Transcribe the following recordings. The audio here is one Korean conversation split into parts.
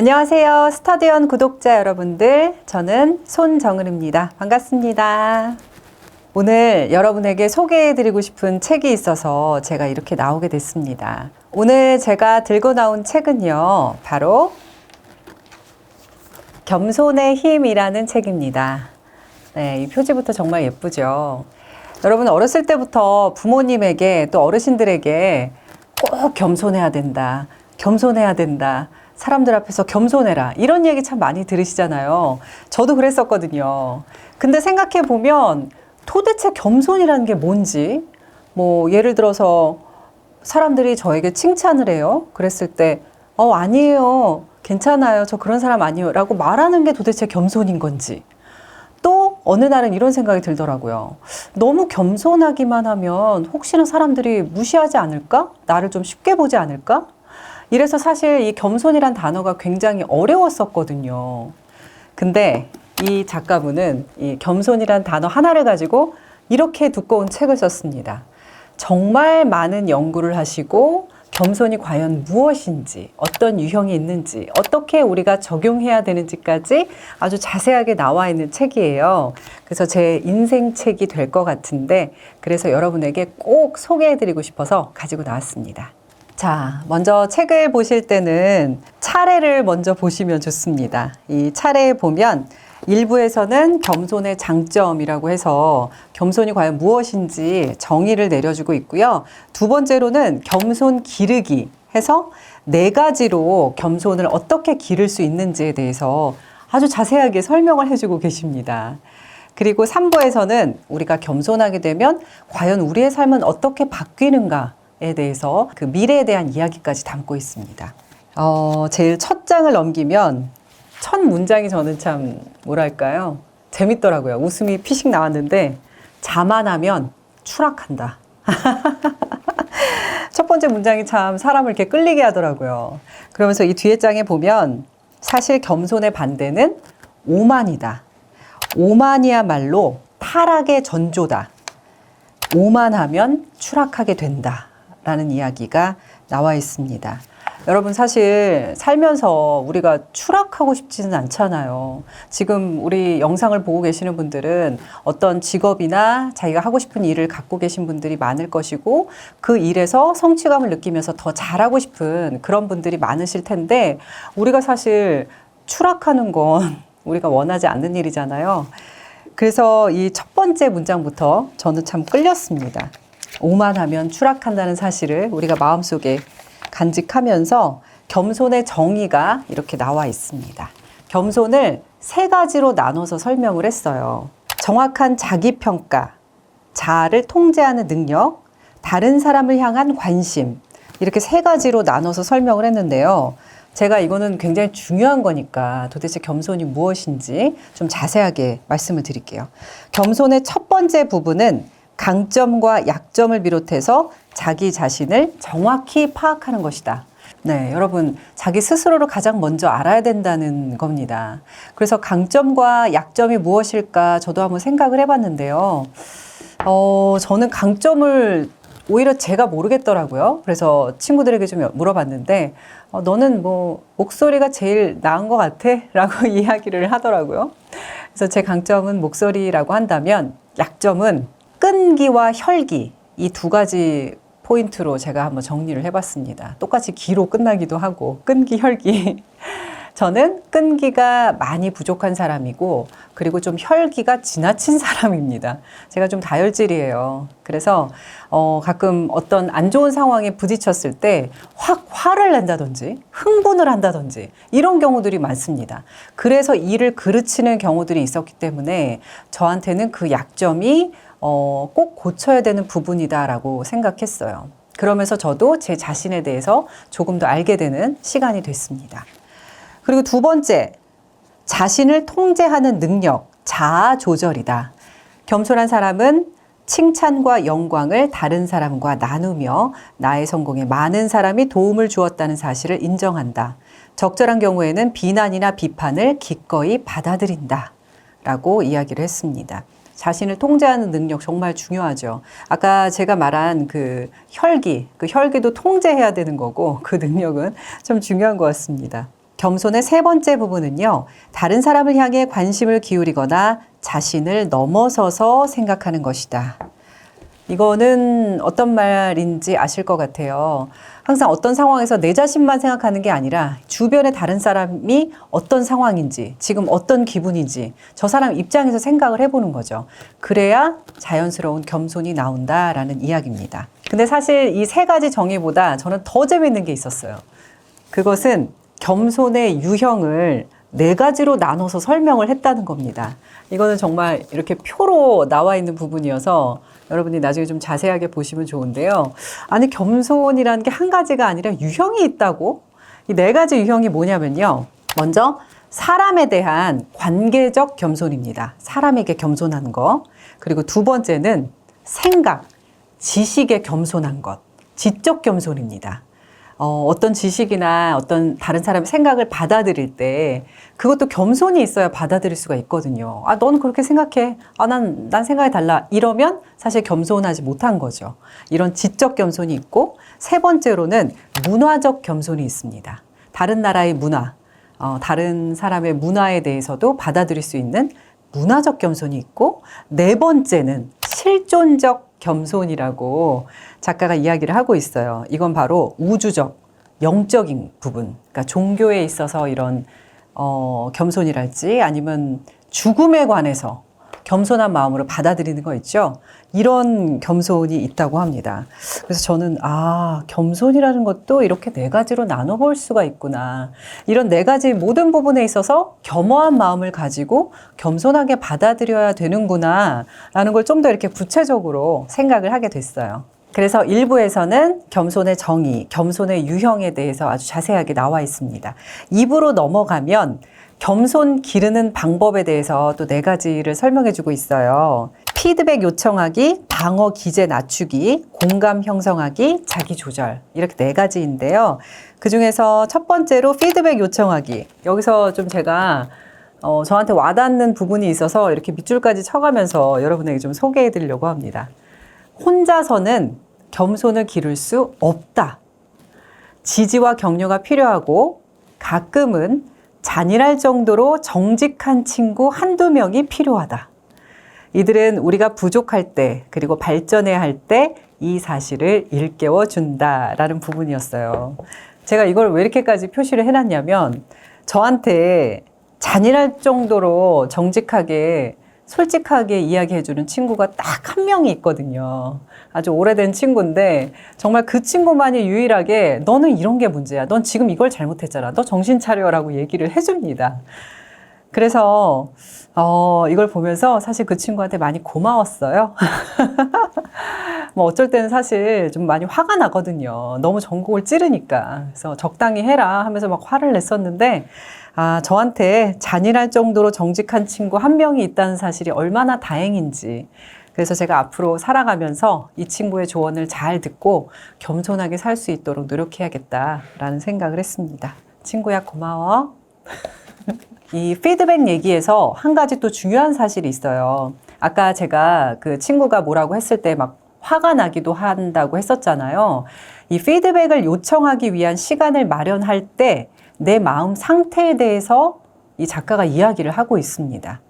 안녕하세요. 스터디언 구독자 여러분들. 저는 손정은입니다. 반갑습니다. 오늘 여러분에게 소개해드리고 싶은 책이 있어서 제가 이렇게 나오게 됐습니다. 오늘 제가 들고 나온 책은요, 바로 겸손의 힘이라는 책입니다. 네, 이 표지부터 정말 예쁘죠. 여러분 어렸을 때부터 부모님에게 또 어르신들에게 꼭 겸손해야 된다. 겸손해야 된다. 사람들 앞에서 겸손해라. 이런 얘기 참 많이 들으시잖아요. 저도 그랬었거든요. 근데 생각해 보면 도대체 겸손이라는 게 뭔지, 뭐, 예를 들어서 사람들이 저에게 칭찬을 해요. 그랬을 때, 어, 아니에요. 괜찮아요. 저 그런 사람 아니에요. 라고 말하는 게 도대체 겸손인 건지. 또 어느 날은 이런 생각이 들더라고요. 너무 겸손하기만 하면 혹시나 사람들이 무시하지 않을까? 나를 좀 쉽게 보지 않을까? 이래서 사실 이 겸손이란 단어가 굉장히 어려웠었거든요. 근데 이 작가분은 이 겸손이란 단어 하나를 가지고 이렇게 두꺼운 책을 썼습니다. 정말 많은 연구를 하시고 겸손이 과연 무엇인지, 어떤 유형이 있는지, 어떻게 우리가 적용해야 되는지까지 아주 자세하게 나와 있는 책이에요. 그래서 제 인생 책이 될 것 같은데, 그래서 여러분에게 꼭 소개해드리고 싶어서 가지고 나왔습니다. 자, 먼저 책을 보실 때는 차례를 먼저 보시면 좋습니다. 이 차례에 보면 일부에서는 겸손의 장점이라고 해서 겸손이 과연 무엇인지 정의를 내려주고 있고요. 두 번째로는 겸손 기르기 해서 네 가지로 겸손을 어떻게 기를 수 있는지에 대해서 아주 자세하게 설명을 해주고 계십니다. 그리고 3부에서는 우리가 겸손하게 되면 과연 우리의 삶은 어떻게 바뀌는가에 대해서 그 미래에 대한 이야기까지 담고 있습니다. 어, 제일 첫 장을 넘기면 첫 문장이 저는 참 뭐랄까요 재밌더라고요. 웃음이 피식 나왔는데 자만하면 추락한다. 첫 번째 문장이 참 사람을 이렇게 끌리게 하더라고요. 그러면서 이 뒤에 장에 보면 사실 겸손의 반대는 오만이다. 오만이야말로 타락의 전조다. 오만하면 추락하게 된다. 라는 이야기가 나와 있습니다. 여러분 사실 살면서 우리가 추락하고 싶지는 않잖아요. 지금 우리 영상을 보고 계시는 분들은 어떤 직업이나 자기가 하고 싶은 일을 갖고 계신 분들이 많을 것이고 그 일에서 성취감을 느끼면서 더 잘하고 싶은 그런 분들이 많으실 텐데 우리가 사실 추락하는 건 우리가 원하지 않는 일이잖아요. 그래서 이 첫 번째 문장부터 저는 참 끌렸습니다. 오만하면 추락한다는 사실을 우리가 마음속에 간직하면서 겸손의 정의가 이렇게 나와 있습니다. 겸손을 세 가지로 나눠서 설명을 했어요. 정확한 자기평가, 자아를 통제하는 능력, 다른 사람을 향한 관심, 이렇게 세 가지로 나눠서 설명을 했는데요. 제가 이거는 굉장히 중요한 거니까 도대체 겸손이 무엇인지 좀 자세하게 말씀을 드릴게요. 겸손의 첫 번째 부분은 강점과 약점을 비롯해서 자기 자신을 정확히 파악하는 것이다. 네, 여러분, 자기 스스로를 가장 먼저 알아야 된다는 겁니다. 그래서 강점과 약점이 무엇일까 저도 한번 생각을 해봤는데요. 어, 저는 강점을 오히려 제가 모르겠더라고요. 그래서 친구들에게 좀 물어봤는데, 어, 너는 뭐, 목소리가 제일 나은 것 같아? 라고 이야기를 하더라고요. 그래서 제 강점은 목소리라고 한다면, 약점은 끈기와 혈기 이 두 가지 포인트로 제가 한번 정리를 해봤습니다. 똑같이 기로 끝나기도 하고 끈기 혈기. 저는 끈기가 많이 부족한 사람이고 그리고 좀 혈기가 지나친 사람입니다. 제가 좀 다혈질이에요. 그래서 어, 가끔 어떤 안 좋은 상황에 부딪혔을 때 확 화를 낸다든지 흥분을 한다든지 이런 경우들이 많습니다. 그래서 일을 그르치는 경우들이 있었기 때문에 저한테는 그 약점이 어, 꼭 고쳐야 되는 부분이다라고 생각했어요. 그러면서 저도 제 자신에 대해서 조금 더 알게 되는 시간이 됐습니다. 그리고 두 번째, 자신을 통제하는 능력, 자아 조절이다. 겸손한 사람은 칭찬과 영광을 다른 사람과 나누며 나의 성공에 많은 사람이 도움을 주었다는 사실을 인정한다. 적절한 경우에는 비난이나 비판을 기꺼이 받아들인다. 라고 이야기를 했습니다. 자신을 통제하는 능력 정말 중요하죠. 아까 제가 말한 그 혈기, 그 혈기도 통제해야 되는 거고 그 능력은 좀 중요한 것 같습니다. 겸손의 세 번째 부분은요, 다른 사람을 향해 관심을 기울이거나 자신을 넘어서서 생각하는 것이다. 이거는 어떤 말인지 아실 것 같아요. 항상 어떤 상황에서 내 자신만 생각하는 게 아니라 주변의 다른 사람이 어떤 상황인지, 지금 어떤 기분인지 저 사람 입장에서 생각을 해보는 거죠. 그래야 자연스러운 겸손이 나온다라는 이야기입니다. 근데 사실 이 세 가지 정의보다 저는 더 재밌는 게 있었어요. 그것은 겸손의 유형을 네 가지로 나눠서 설명을 했다는 겁니다. 이거는 정말 이렇게 표로 나와 있는 부분이어서 여러분이 나중에 좀 자세하게 보시면 좋은데요. 아니, 겸손이라는 게 한 가지가 아니라 유형이 있다고? 이 네 가지 유형이 뭐냐면요. 먼저, 사람에 대한 관계적 겸손입니다. 사람에게 겸손한 거. 그리고 두 번째는 생각, 지식에 겸손한 것. 지적 겸손입니다. 어, 어떤 지식이나 어떤 다른 사람의 생각을 받아들일 때 그것도 겸손이 있어야 받아들일 수가 있거든요. 아, 넌 그렇게 생각해. 아, 난, 난 생각이 달라. 이러면 사실 겸손하지 못한 거죠. 이런 지적 겸손이 있고 세 번째로는 문화적 겸손이 있습니다. 다른 나라의 문화, 어, 다른 사람의 문화에 대해서도 받아들일 수 있는 문화적 겸손이 있고 네 번째는 실존적 겸손이라고 작가가 이야기를 하고 있어요. 이건 바로 우주적, 영적인 부분. 그러니까 종교에 있어서 이런 어, 겸손이랄지 아니면 죽음에 관해서 겸손한 마음으로 받아들이는 거 있죠. 이런 겸손이 있다고 합니다. 그래서 저는 아, 겸손이라는 것도 이렇게 네 가지로 나눠 볼 수가 있구나. 이런 네 가지 모든 부분에 있어서 겸허한 마음을 가지고 겸손하게 받아들여야 되는구나. 라는 걸 좀 더 이렇게 구체적으로 생각을 하게 됐어요. 그래서 일부에서는 겸손의 정의, 겸손의 유형에 대해서 아주 자세하게 나와 있습니다. 2부로 넘어가면 겸손 기르는 방법에 대해서 또 네 가지를 설명해 주고 있어요. 피드백 요청하기, 방어 기제 낮추기, 공감 형성하기, 자기 조절. 이렇게 네 가지인데요. 그 중에서 첫 번째로 피드백 요청하기. 여기서 좀 제가 어, 저한테 와닿는 부분이 있어서 이렇게 밑줄까지 쳐가면서 여러분에게 좀 소개해 드리려고 합니다. 혼자서는 겸손을 기를 수 없다. 지지와 격려가 필요하고 가끔은 잔인할 정도로 정직한 친구 한두 명이 필요하다. 이들은 우리가 부족할 때, 그리고 발전해야 할 때 이 사실을 일깨워 준다라는 부분이었어요. 제가 이걸 왜 이렇게까지 표시를 해놨냐면, 저한테 잔인할 정도로 정직하게, 솔직하게 이야기해주는 친구가 딱 한 명이 있거든요. 아주 오래된 친구인데, 정말 그 친구만이 유일하게, 너는 이런 게 문제야. 넌 지금 이걸 잘못했잖아. 너 정신 차려라고 얘기를 해줍니다. 그래서 어, 이걸 보면서 사실 그 친구한테 많이 고마웠어요. 뭐 어쩔 때는 사실 좀 많이 화가 나거든요. 너무 전곡을 찌르니까. 그래서 적당히 해라 하면서 막 화를 냈었는데, 아, 저한테 잔인할 정도로 정직한 친구 한 명이 있다는 사실이 얼마나 다행인지. 그래서 제가 앞으로 살아가면서 이 친구의 조언을 잘 듣고 겸손하게 살 수 있도록 노력해야겠다라는 생각을 했습니다. 친구야, 고마워. 이 피드백 얘기에서 한 가지 또 중요한 사실이 있어요. 아까 제가 그 친구가 뭐라고 했을 때 막 화가 나기도 한다고 했었잖아요. 이 피드백을 요청하기 위한 시간을 마련할 때 내 마음 상태에 대해서 이 작가가 이야기를 하고 있습니다.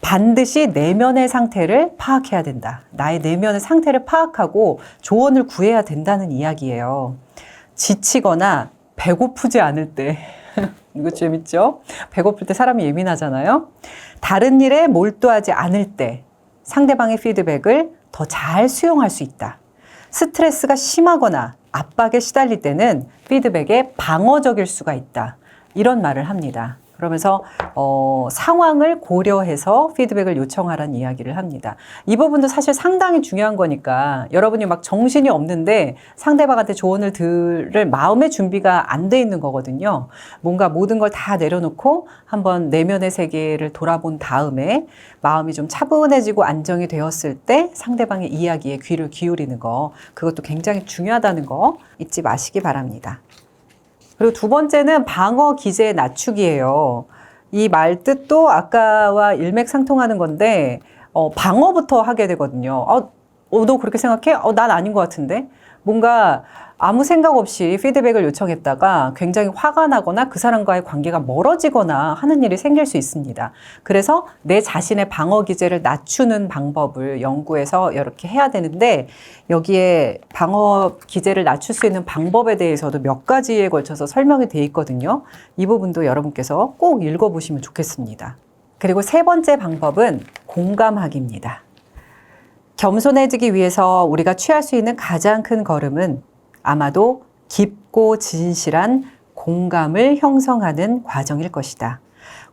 반드시 내면의 상태를 파악해야 된다. 나의 내면의 상태를 파악하고 조언을 구해야 된다는 이야기예요. 지치거나 배고프지 않을 때. 이거 재밌죠? 배고플 때 사람이 예민하잖아요. 다른 일에 몰두하지 않을 때 상대방의 피드백을 더 잘 수용할 수 있다. 스트레스가 심하거나 압박에 시달릴 때는 피드백에 방어적일 수가 있다. 이런 말을 합니다. 그러면서 어, 상황을 고려해서 피드백을 요청하라는 이야기를 합니다. 이 부분도 사실 상당히 중요한 거니까 여러분이 막 정신이 없는데 상대방한테 조언을 들을 마음의 준비가 안 돼 있는 거거든요. 뭔가 모든 걸 다 내려놓고 한번 내면의 세계를 돌아본 다음에 마음이 좀 차분해지고 안정이 되었을 때 상대방의 이야기에 귀를 기울이는 거 그것도 굉장히 중요하다는 거 잊지 마시기 바랍니다. 그리고 두 번째는 방어 기제 낮추기예요. 이 말 뜻도 아까와 일맥상통하는 건데 어, 방어부터 하게 되거든요. 어, 어, 너 그렇게 생각해? 어, 난 아닌 것 같은데. 뭔가 아무 생각 없이 피드백을 요청했다가 굉장히 화가 나거나 그 사람과의 관계가 멀어지거나 하는 일이 생길 수 있습니다. 그래서 내 자신의 방어 기제를 낮추는 방법을 연구해서 이렇게 해야 되는데 여기에 방어 기제를 낮출 수 있는 방법에 대해서도 몇 가지에 걸쳐서 설명이 돼 있거든요. 이 부분도 여러분께서 꼭 읽어보시면 좋겠습니다. 그리고 세 번째 방법은 공감하기입니다. 겸손해지기 위해서 우리가 취할 수 있는 가장 큰 걸음은 아마도 깊고 진실한 공감을 형성하는 과정일 것이다.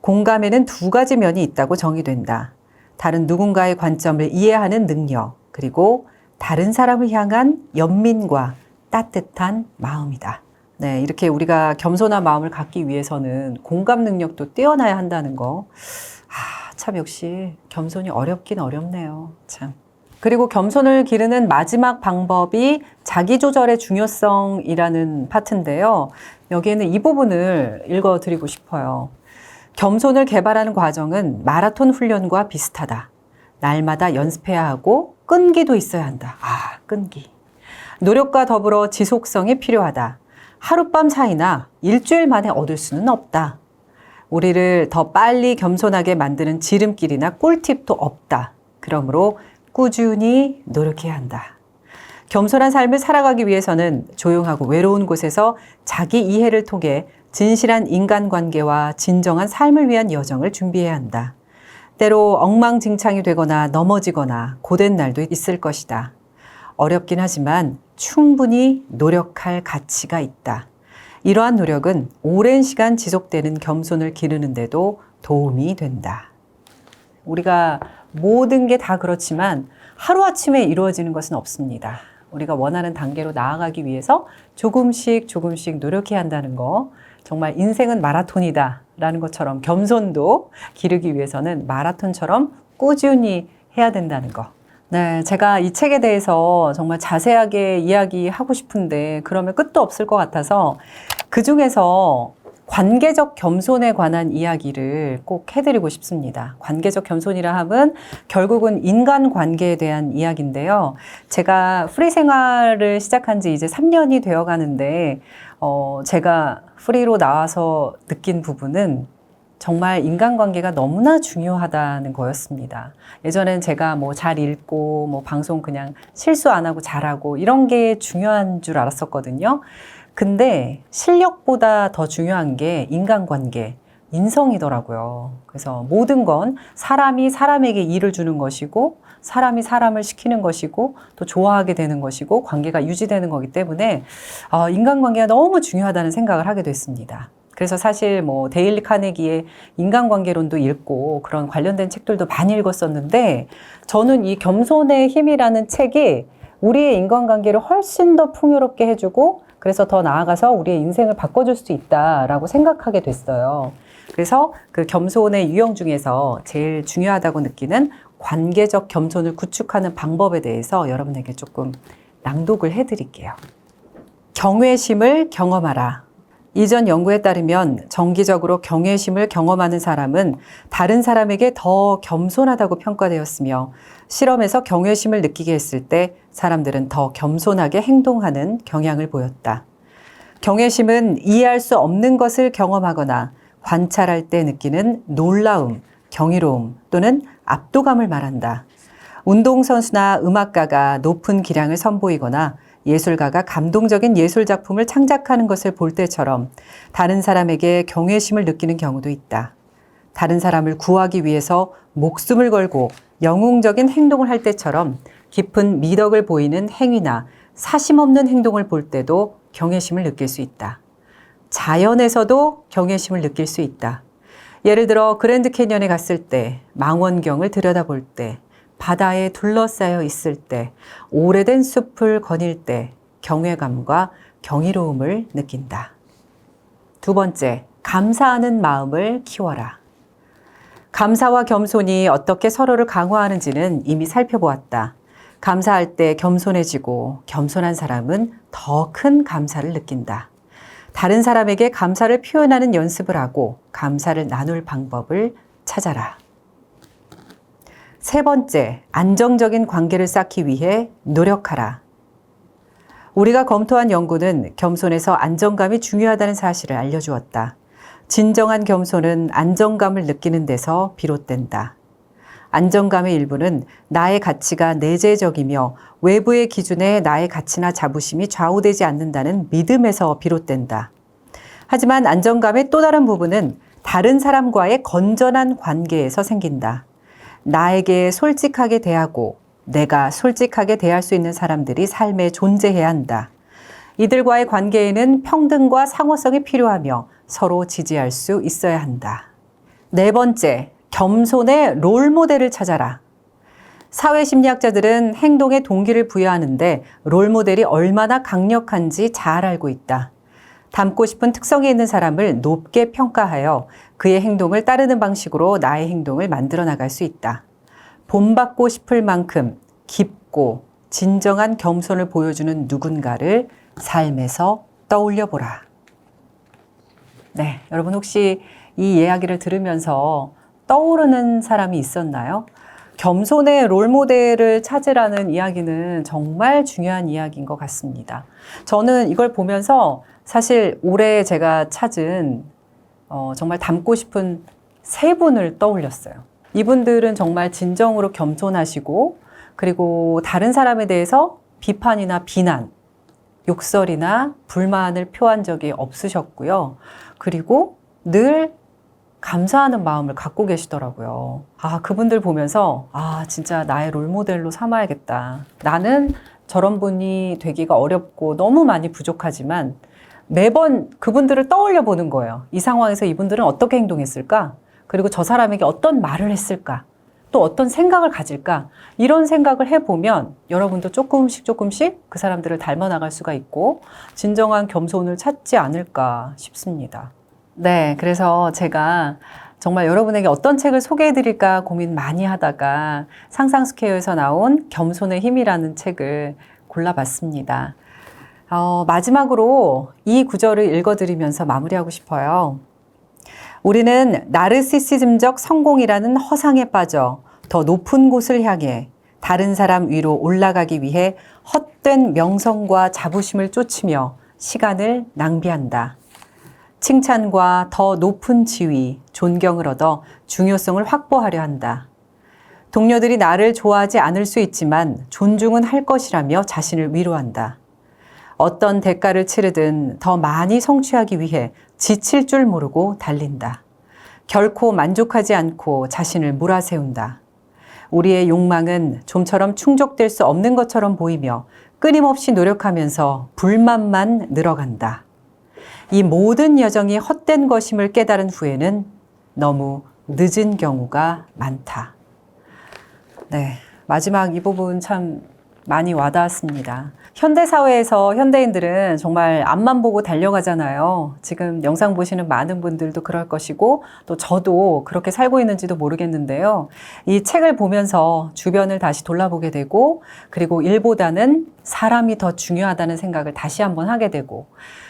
공감에는 두 가지 면이 있다고 정의된다. 다른 누군가의 관점을 이해하는 능력, 그리고 다른 사람을 향한 연민과 따뜻한 마음이다. 네, 이렇게 우리가 겸손한 마음을 갖기 위해서는 공감 능력도 뛰어나야 한다는 거. 아, 참 역시 겸손이 어렵긴 어렵네요. 참. 그리고 겸손을 기르는 마지막 방법이 자기조절의 중요성이라는 파트인데요. 여기에는 이 부분을 읽어드리고 싶어요. 겸손을 개발하는 과정은 마라톤 훈련과 비슷하다. 날마다 연습해야 하고 끈기도 있어야 한다. 아, 끈기. 노력과 더불어 지속성이 필요하다. 하룻밤 사이나 일주일 만에 얻을 수는 없다. 우리를 더 빨리 겸손하게 만드는 지름길이나 꿀팁도 없다. 그러므로 꾸준히 노력해야 한다. 겸손한 삶을 살아가기 위해서는 조용하고 외로운 곳에서 자기 이해를 통해 진실한 인간관계와 진정한 삶을 위한 여정을 준비해야 한다. 때로 엉망진창이 되거나 넘어지거나 고된 날도 있을 것이다. 어렵긴 하지만 충분히 노력할 가치가 있다. 이러한 노력은 오랜 시간 지속되는 겸손을 기르는데도 도움이 된다. 우리가 모든 게 다 그렇지만 하루아침에 이루어지는 것은 없습니다. 우리가 원하는 단계로 나아가기 위해서 조금씩 조금씩 노력해야 한다는 거. 정말 인생은 마라톤이다. 라는 것처럼 겸손도 기르기 위해서는 마라톤처럼 꾸준히 해야 된다는 거. 네, 제가 이 책에 대해서 정말 자세하게 이야기하고 싶은데 그러면 끝도 없을 것 같아서 그 중에서 관계적 겸손에 관한 이야기를 꼭 해드리고 싶습니다. 관계적 겸손이라 함은 결국은 인간 관계에 대한 이야기인데요. 제가 프리 생활을 시작한 지 이제 3년이 되어 가는데, 어, 제가 프리로 나와서 느낀 부분은 정말 인간관계가 너무나 중요하다는 거였습니다. 예전엔 제가 뭐 잘 읽고 뭐 방송 그냥 실수 안 하고 잘하고 이런 게 중요한 줄 알았었거든요. 근데 실력보다 더 중요한 게 인간관계, 인성이더라고요. 그래서 모든 건 사람이 사람에게 일을 주는 것이고 사람이 사람을 시키는 것이고 또 좋아하게 되는 것이고 관계가 유지되는 거기 때문에 어, 인간관계가 너무 중요하다는 생각을 하게 됐습니다. 그래서 사실 뭐 데일리 카네기의 인간관계론도 읽고 그런 관련된 책들도 많이 읽었었는데 저는 이 겸손의 힘이라는 책이 우리의 인간관계를 훨씬 더 풍요롭게 해주고 그래서 더 나아가서 우리의 인생을 바꿔줄 수 있다라고 생각하게 됐어요. 그래서 그 겸손의 유형 중에서 제일 중요하다고 느끼는 관계적 겸손을 구축하는 방법에 대해서 여러분에게 조금 낭독을 해드릴게요. 경외심을 경험하라. 이전 연구에 따르면 정기적으로 경외심을 경험하는 사람은 다른 사람에게 더 겸손하다고 평가되었으며 실험에서 경외심을 느끼게 했을 때 사람들은 더 겸손하게 행동하는 경향을 보였다. 경외심은 이해할 수 없는 것을 경험하거나 관찰할 때 느끼는 놀라움, 경이로움 또는 압도감을 말한다. 운동선수나 음악가가 높은 기량을 선보이거나 예술가가 감동적인 예술 작품을 창작하는 것을 볼 때처럼 다른 사람에게 경외심을 느끼는 경우도 있다. 다른 사람을 구하기 위해서 목숨을 걸고 영웅적인 행동을 할 때처럼 깊은 미덕을 보이는 행위나 사심 없는 행동을 볼 때도 경외심을 느낄 수 있다. 자연에서도 경외심을 느낄 수 있다. 예를 들어 그랜드 캐년에 갔을 때, 망원경을 들여다볼 때, 바다에 둘러싸여 있을 때, 오래된 숲을 거닐 때 경외감과 경이로움을 느낀다. 두 번째, 감사하는 마음을 키워라. 감사와 겸손이 어떻게 서로를 강화하는지는 이미 살펴보았다. 감사할 때 겸손해지고 겸손한 사람은 더 큰 감사를 느낀다. 다른 사람에게 감사를 표현하는 연습을 하고 감사를 나눌 방법을 찾아라. 세 번째, 안정적인 관계를 쌓기 위해 노력하라. 우리가 검토한 연구는 겸손에서 안정감이 중요하다는 사실을 알려주었다. 진정한 겸손은 안정감을 느끼는 데서 비롯된다. 안정감의 일부는 나의 가치가 내재적이며 외부의 기준에 나의 가치나 자부심이 좌우되지 않는다는 믿음에서 비롯된다. 하지만 안정감의 또 다른 부분은 다른 사람과의 건전한 관계에서 생긴다. 나에게 솔직하게 대하고 내가 솔직하게 대할 수 있는 사람들이 삶에 존재해야 한다. 이들과의 관계에는 평등과 상호성이 필요하며 서로 지지할 수 있어야 한다. 네 번째, 겸손의 롤 모델을 찾아라. 사회 심리학자들은 행동에 동기를 부여하는데 롤 모델이 얼마나 강력한지 잘 알고 있다. 닮고 싶은 특성이 있는 사람을 높게 평가하여 그의 행동을 따르는 방식으로 나의 행동을 만들어 나갈 수 있다. 본받고 싶을 만큼 깊고 진정한 겸손을 보여주는 누군가를 삶에서 떠올려 보라. 네, 여러분 혹시 이 이야기를 들으면서 떠오르는 사람이 있었나요? 겸손의 롤 모델을 찾으라는 이야기는 정말 중요한 이야기인 것 같습니다. 저는 이걸 보면서 사실 올해 제가 찾은 어, 정말 닮고 싶은 세 분을 떠올렸어요. 이분들은 정말 진정으로 겸손하시고 그리고 다른 사람에 대해서 비판이나 비난, 욕설이나 불만을 표한 적이 없으셨고요. 그리고 늘 감사하는 마음을 갖고 계시더라고요. 아, 그분들 보면서, 아, 진짜 나의 롤 모델로 삼아야겠다. 나는 저런 분이 되기가 어렵고 너무 많이 부족하지만 매번 그분들을 떠올려 보는 거예요. 이 상황에서 이분들은 어떻게 행동했을까? 그리고 저 사람에게 어떤 말을 했을까? 또 어떤 생각을 가질까? 이런 생각을 해보면 여러분도 조금씩 조금씩 그 사람들을 닮아 나갈 수가 있고 진정한 겸손을 찾지 않을까 싶습니다. 네, 그래서 제가 정말 여러분에게 어떤 책을 소개해 드릴까 고민 많이 하다가 상상 스퀘어에서 나온 겸손의 힘이라는 책을 골라봤습니다. 어, 마지막으로 이 구절을 읽어드리면서 마무리하고 싶어요. 우리는 나르시시즘적 성공이라는 허상에 빠져 더 높은 곳을 향해 다른 사람 위로 올라가기 위해 헛된 명성과 자부심을 쫓으며 시간을 낭비한다. 칭찬과 더 높은 지위, 존경을 얻어 중요성을 확보하려 한다. 동료들이 나를 좋아하지 않을 수 있지만 존중은 할 것이라며 자신을 위로한다. 어떤 대가를 치르든 더 많이 성취하기 위해 지칠 줄 모르고 달린다. 결코 만족하지 않고 자신을 몰아세운다. 우리의 욕망은 좀처럼 충족될 수 없는 것처럼 보이며 끊임없이 노력하면서 불만만 늘어간다. 이 모든 여정이 헛된 것임을 깨달은 후에는 너무 늦은 경우가 많다. 네. 마지막 이 부분 참 많이 와닿았습니다. 현대 사회에서 현대인들은 정말 앞만 보고 달려가잖아요. 지금 영상 보시는 많은 분들도 그럴 것이고 또 저도 그렇게 살고 있는지도 모르겠는데요. 이 책을 보면서 주변을 다시 돌아보게 되고 그리고 일보다는 사람이 더 중요하다는 생각을 다시 한번 하게 되고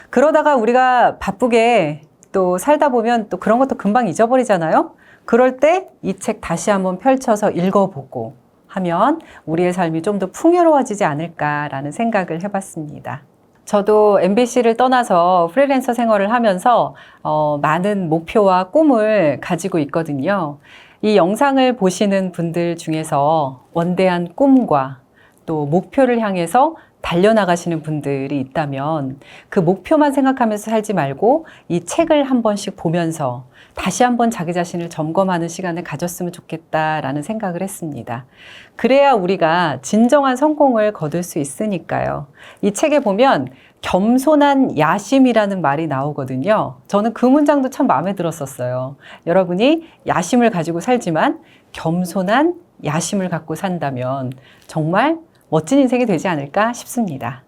그러다가 우리가 바쁘게 또 살다 보면 또 그런 것도 금방 잊어버리잖아요. 그럴 때 이 책 다시 한번 펼쳐서 읽어보고 하면 우리의 삶이 좀 더 풍요로워지지 않을까라는 생각을 해봤습니다. 저도 MBC를 떠나서 프리랜서 생활을 하면서 어, 많은 목표와 꿈을 가지고 있거든요. 이 영상을 보시는 분들 중에서 원대한 꿈과 또 목표를 향해서 달려나가시는 분들이 있다면 그 목표만 생각하면서 살지 말고 이 책을 한 번씩 보면서 다시 한번 자기 자신을 점검하는 시간을 가졌으면 좋겠다라는 생각을 했습니다. 그래야 우리가 진정한 성공을 거둘 수 있으니까요. 이 책에 보면 겸손한 야심이라는 말이 나오거든요. 저는 그 문장도 참 마음에 들었었어요. 여러분이 야심을 가지고 살지만 겸손한 야심을 갖고 산다면 정말 멋진 인생이 되지 않을까 싶습니다.